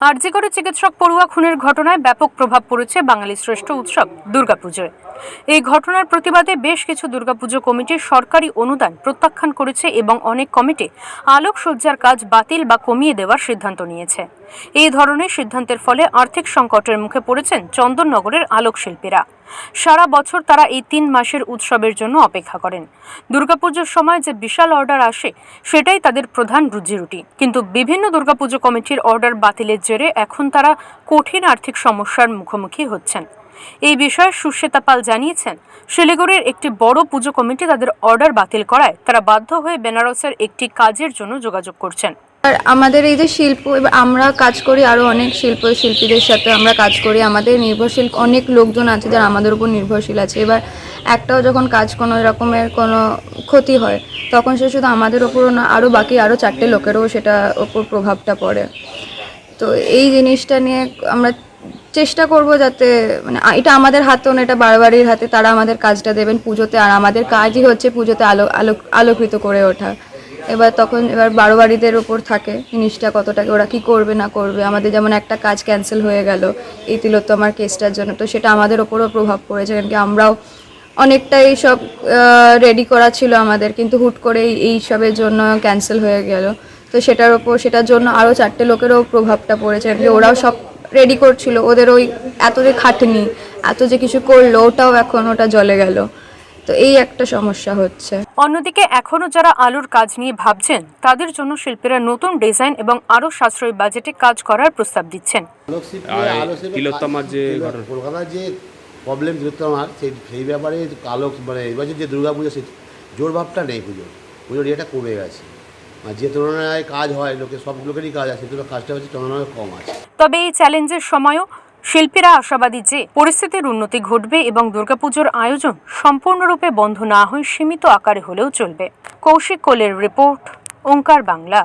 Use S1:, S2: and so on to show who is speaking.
S1: আরজিকরে চিকিৎসক পড়ুয়া খুনের ঘটনায় ব্যাপক প্রভাব পড়েছে বাঙালি শ্রেষ্ঠ উৎসব, দুর্গাপুজোয়। এই ঘটনার প্রতিবাদে বেশ কিছু দুর্গাপুজো কমিটি সরকারি অনুদান প্রত্যাখ্যান করেছে এবং অনেক কমিটি আলোকসজ্জার কাজ বাতিল বা কমিয়ে দেওয়ার সিদ্ধান্ত নিয়েছে। এই ধরনের সিদ্ধান্তের ফলে আর্থিক সংকটের মুখে পড়েছেন চন্দননগরের আলোকশিল্পীরা। সারা বছর তারা এই তিন মাসের উৎসবের জন্য অপেক্ষা করেন। দুর্গাপুজোর সময় যে বিশাল অর্ডার আসে, সেটাই তাদের প্রধান রুজিরুটি কিন্তু বিভিন্ন দুর্গাপুজো কমিটির অর্ডার বাতিলের জেরে এখন তারা কঠিন আর্থিক সমস্যার মুখোমুখি হচ্ছেন। এই বিষয়ে সুশ্বেতা পাল জানিয়েছেন, শিলিগুড়ির একটি বড় পুজো কমিটি তাদের অর্ডার বাতিল করায় তারা বাধ্য হয়ে বেনারসের একটি কাজের জন্য যোগাযোগ করছেন।
S2: আর আমাদের এই যে শিল্প, এবার আমরা কাজ করি আরও অনেক শিল্প শিল্পীদের সাথে, আমরা কাজ করি, আমাদের নির্ভরশীল অনেক লোকজন আছে যারা আমাদের উপর নির্ভরশীল আছে। এবার একটাও যখন কাজ কোনো রকমের কোনো ক্ষতি হয়, তখন সে শুধু আমাদের ওপরও না আরও বাকি আরও চারটে লোকেরও সেটা ওপর প্রভাবটা পড়ে। তো এই জিনিসটা নিয়ে আমরা চেষ্টা করব যাতে মানে এটা আমাদের হাতেও না, এটা বারবারির হাতে, তারা আমাদের কাজটা দেবেন পুজোতে, আর আমাদের কাজই হচ্ছে পুজোতে আলো আলো, আলোকিত করে ওঠা। এবার তখন এবার বারো বাড়িদের ওপর থাকে জিনিসটা কতটাকে ওরা কি করবে, না করবে। আমাদের যেমন একটা কাজ ক্যান্সেল হয়ে গেল এই তিলোত্তমার কেসটার জন্য, তো সেটা আমাদের ওপরও প্রভাব পড়েছে। কারণ কি আমরাও অনেকটাই সব রেডি করা ছিল আমাদের, কিন্তু হুট করে এই- এই সবের জন্য ক্যান্সেল হয়ে গেল। তো সেটার ওপর, সেটার জন্য আরও চারটে লোকেরও প্রভাবটা পড়েছে। কি ওরাও সব রেডি করছিল, ওদের ওই এত যে খাটনি, এত যে কিছু করল, ওটাও এখন ওটা জলে গেল। তো এই একটা সমস্যা হচ্ছে।
S1: অন্যদিকে এখনও যারা আলুর কাজ নিয়ে ভাবছেন তাদের জন্য শিল্পীরা নতুন ডিজাইন এবং আরও সাশ্রয়ী বাজেটে কাজ করার প্রস্তাব দিচ্ছেন।
S3: আলোকশিল্পী
S4: আর এই তিলোত্তমার যে
S3: কলকাতার যে প্রবলেম তিলোত্তমার সেই সেই ব্যাপারে আলোক মানে এবছর যে দুর্গা পুজো সেই জোর ভাবটা নেই পুজোর। পুজোর ইয়েটা কমে গেছে। আর যে তুলনায় কাজ হয় লোকে সব লোকেরই কাজ আছে কিন্তু কাজটা হচ্ছে তুলনায় কম আছে।
S1: তবে এই চ্যালেঞ্জের সময়ও শিল্পীরা আশাবাদী যে পরিস্থিতির উন্নতি ঘটবে এবং দুর্গাপুজোর আয়োজন সম্পূর্ণরূপে বন্ধ না হয়ে সীমিত আকারে হলেও চলবে। কৌশিক কোলের রিপোর্ট, ওঙ্কার বাংলা।